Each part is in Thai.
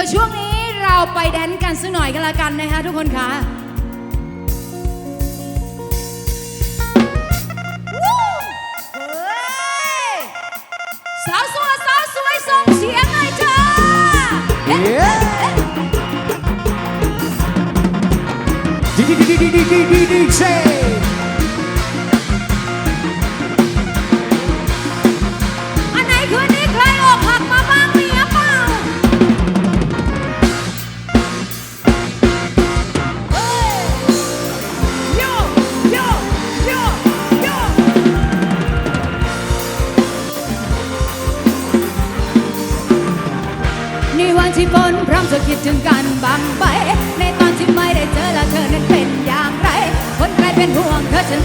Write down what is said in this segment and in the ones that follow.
ดี๋ยวช่วงนี้เราไปแดนกันสักหน่อยกันละกันนะคะทุกคนคะสาวสวยสาวสวยส่งเสียงเลยจ้าเอ๊ะดีดีดีดีดีดีดีดี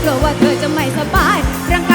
เพราะว่าเธอจะไม่สบายร่างกาย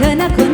的那อ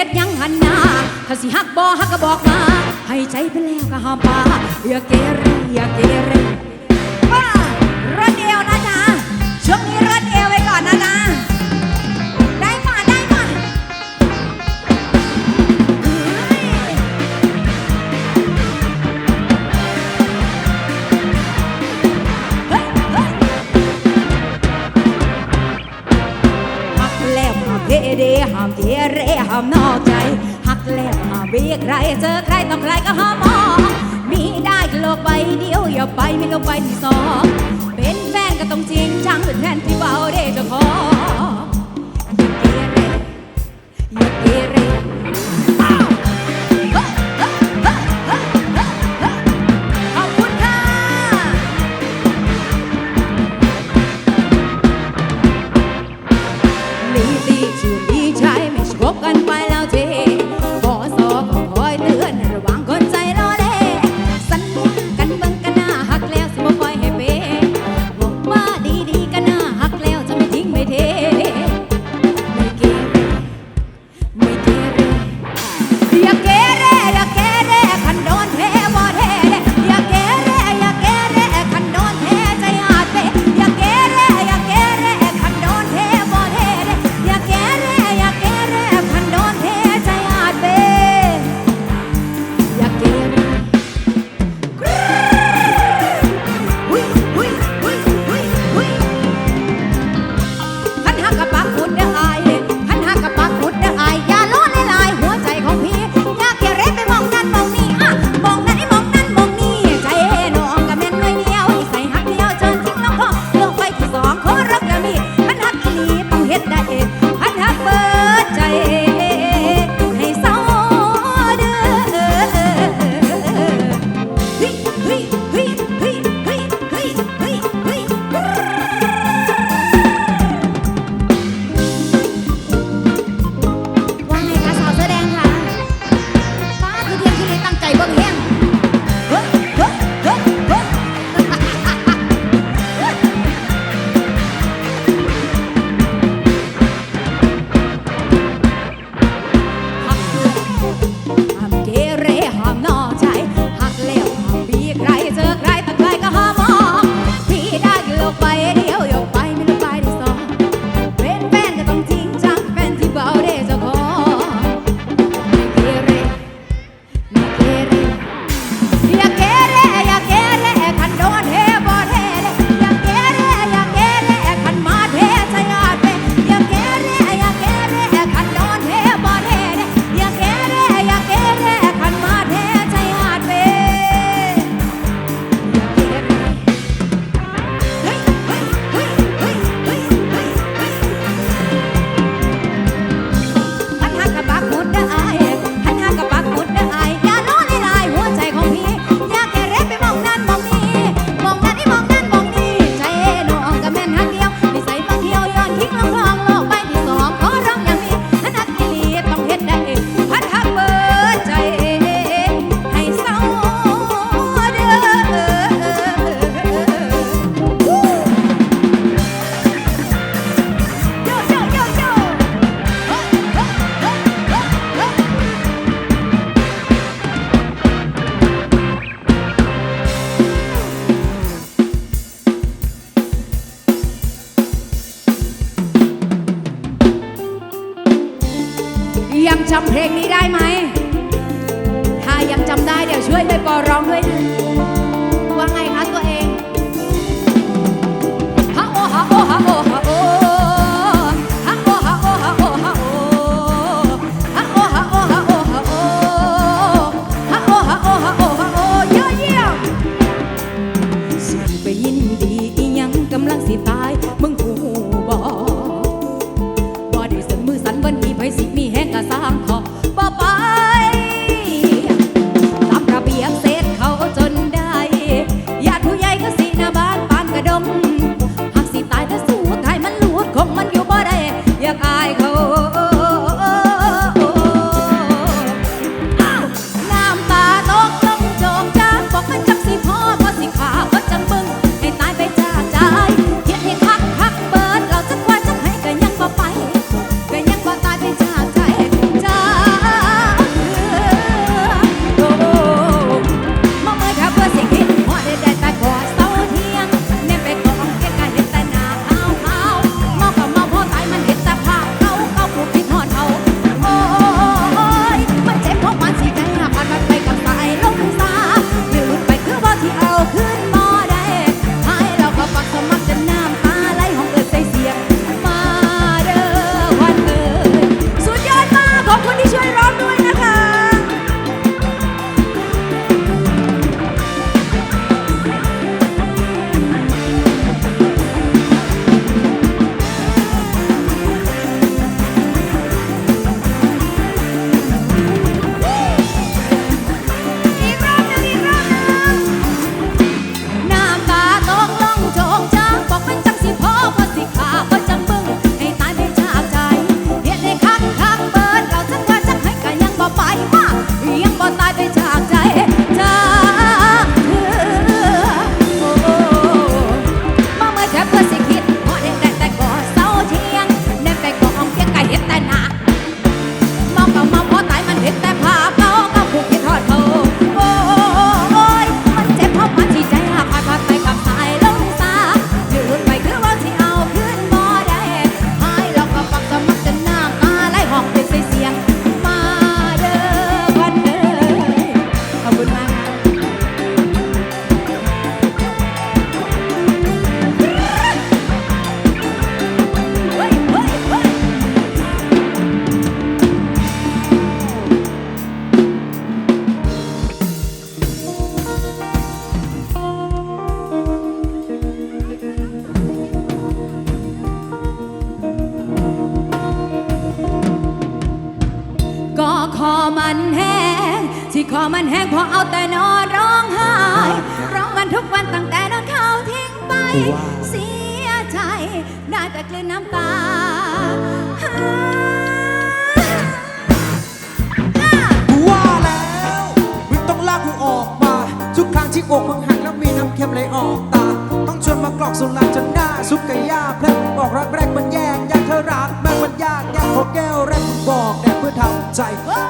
ฮ็ยังหันหน้าถ้าสิฮักบ่ฮักก็บอกมา ให้ใจไปแล้วก็หอมปาอย่าเกเรอย่าเกเร รียกใครเจอใครต้องใครก็ห้ามมองมีได้โลกใบเดียวอย่าไปไม่ก็ไปบที่สอง อกมังหักแล้วมีน้ำเค็มไหลออกตา ต้องชวนมากรอกสุราจนหน้าซุปไก่ย่าแพลบอกรักแรกมันแยงยากเธอรักแม่มันยากแยากพอแก้วแรกบอกแดดเพื่อทำใจ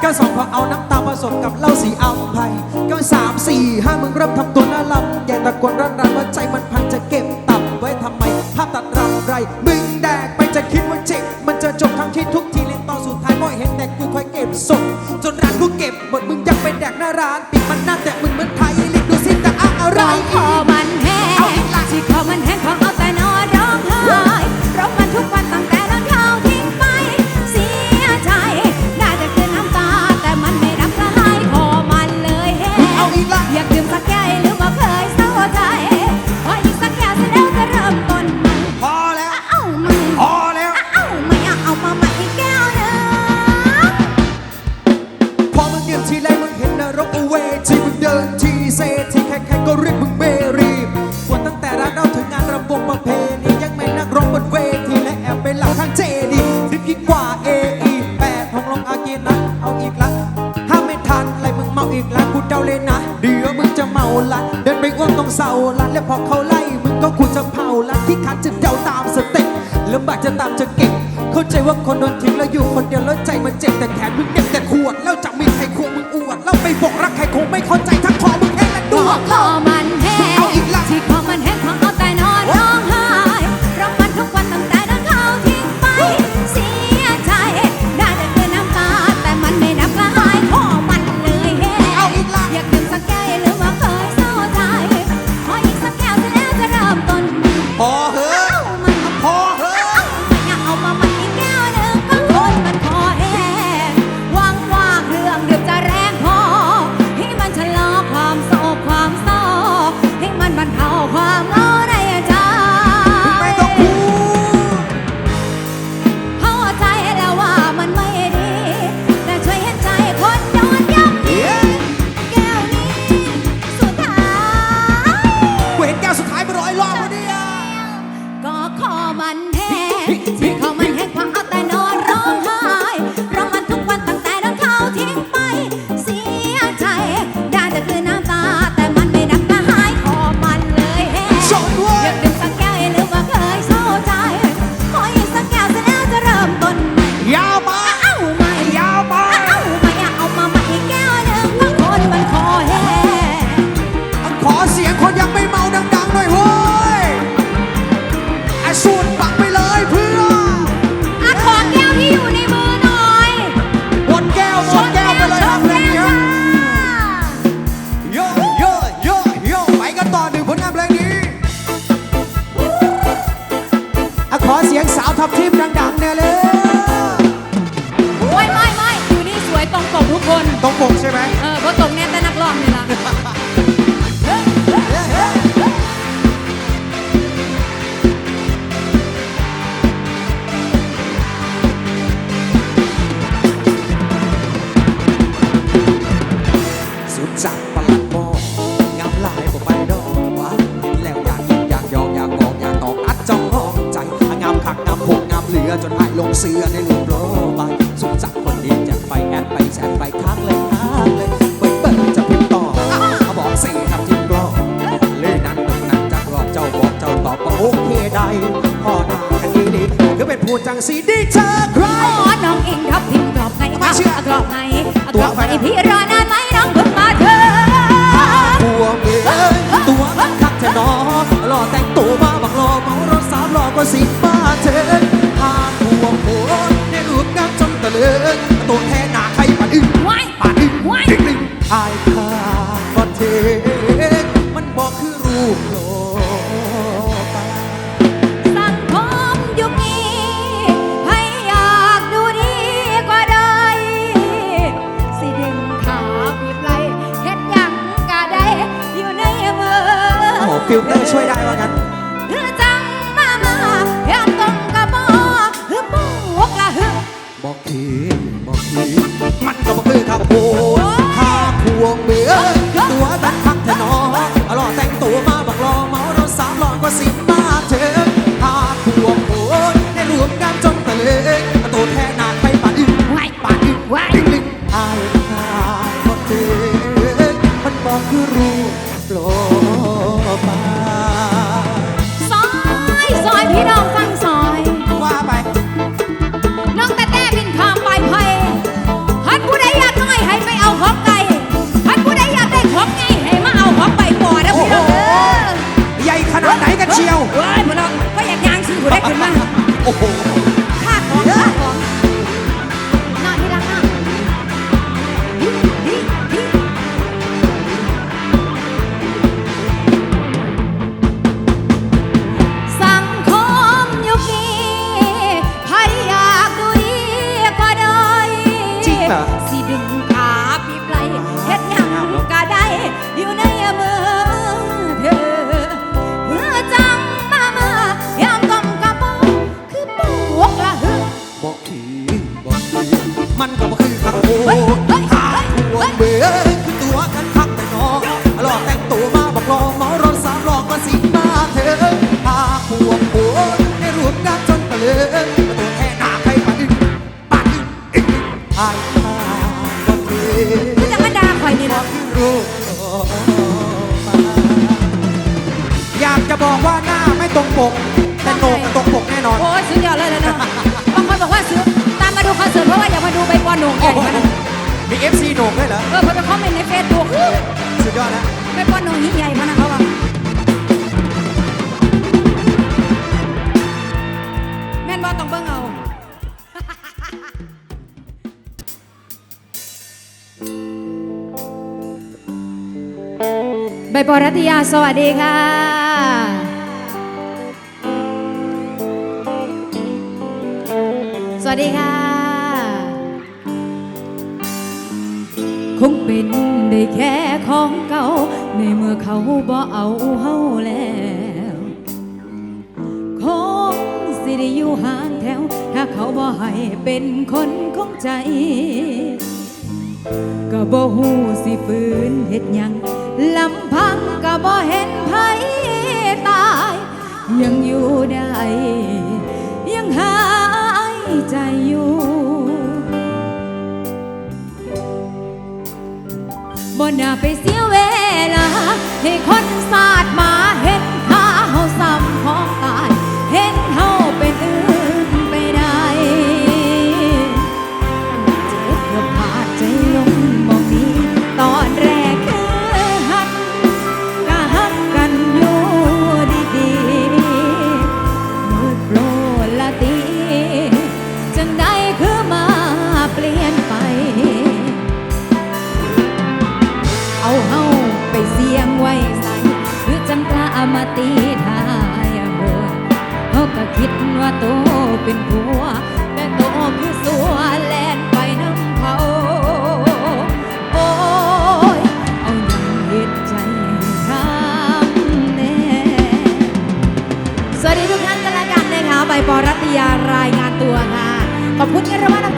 ก็สองพอเอาน้ำตาผสมกับเหล้าสีอัมไพก้าวสามสี่ห้ามึงเริ่มทำตัวน่าลำแย่ตะโกนรันรันว่าใจมันพังจะเก็บตับไว้ทำไมภาพตัดรำไรมึงแดกไปจะคิดว่าเจ็บามคักงามพกงามเหลือจนหายลงเสือในหลุมโลบายสุดจักคนดีจะไปแอดไปแชทไปค้างเลยค้างเลยเปิดเปิดจะพิมพ์ต่อเขาบอกสี่ทำจิ้มกล้องเลยนั้นตรงนั้นจักรอบเจ้าบอกเจ้าตอบก็โอเคได้พอหน้ากันดีดีก็เป็นผู้จังสีดีเจอใครอ๋อน้องอิงครับพิมพ์กรอบไงไม่เชื่อกรอบไงกตัวรอบไปไงนะพี่รอนานไหมน้องเพิ่งมาเถอะตัวเอ๋ยตัวมันคักแท้หนอรอแต่งตัวมาบักรอเมารถ สามรอก็สิมาเถินพาหัวโผในรูปงามจนตะเลิงตัวแทนหนาใครปาดอึ้งปาดอึ้งว้ายดึงดึงอายข้าก็เทมันบอกคือรูปโลกาสังคมยุคนี้ให้อยากดูดีกว่าใดสิดึงขาบีบไหลเฮ็ดยังกะได้อยู่ในมือโอ้โหฟิลเตอร์ช่วยได้ว่างั้น คุณมาโอ้โห นโหนงใหโอ้ญ่โหมานะมี FC โหนกด้วยเหรอ เออเขาไปคอมเมนต์ในเฟซบุ๊กสุดยอดนะใบปอนโหนงยิ่งใหญ่มานะเขาอะแม่นบอต้องเบิ่งเอาใบปอรัตยาสวัสดีค่ะ สวัสดีค่ะ เป็นได้แค่ของเก่า ในเมื่อเขาบ่เอาเฮาแล้วคงสิได้อยู่ห่างแถว ถ้าเขาบ่ให้เป็นคนของใจ ก็บ่ฮู้สิฝืนเฮ็ดหยังลำพังก็บ่เห็นไผตาย ยังอยู่ได้ ยังหายใจ บ่น่าไปเสียเวลา ให้คนสาดมาเห็นค่า เป็นผัว แต่โตคือสัวแลนไปน้ำเผาโอ้ย เอาหนังเห็ดใจคำแน่ สวัสดีทุกท่านกันละกันนะคะใบปอรัตยารายงานตัวค่ะ ขอบคุณที่รับวัณ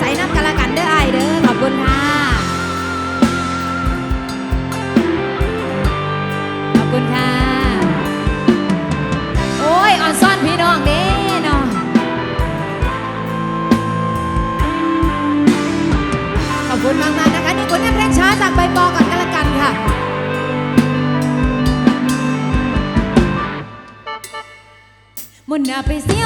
happy.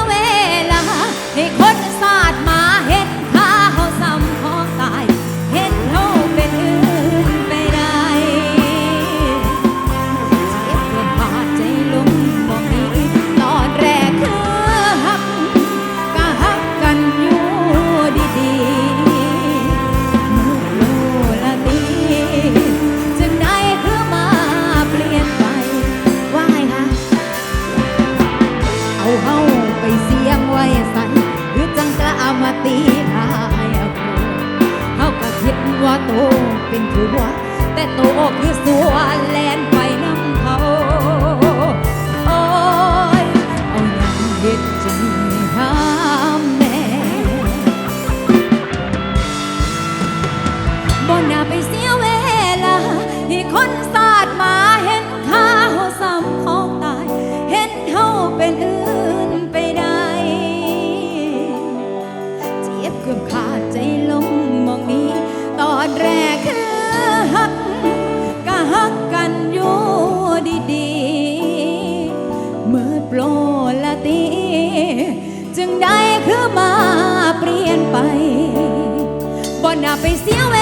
pensão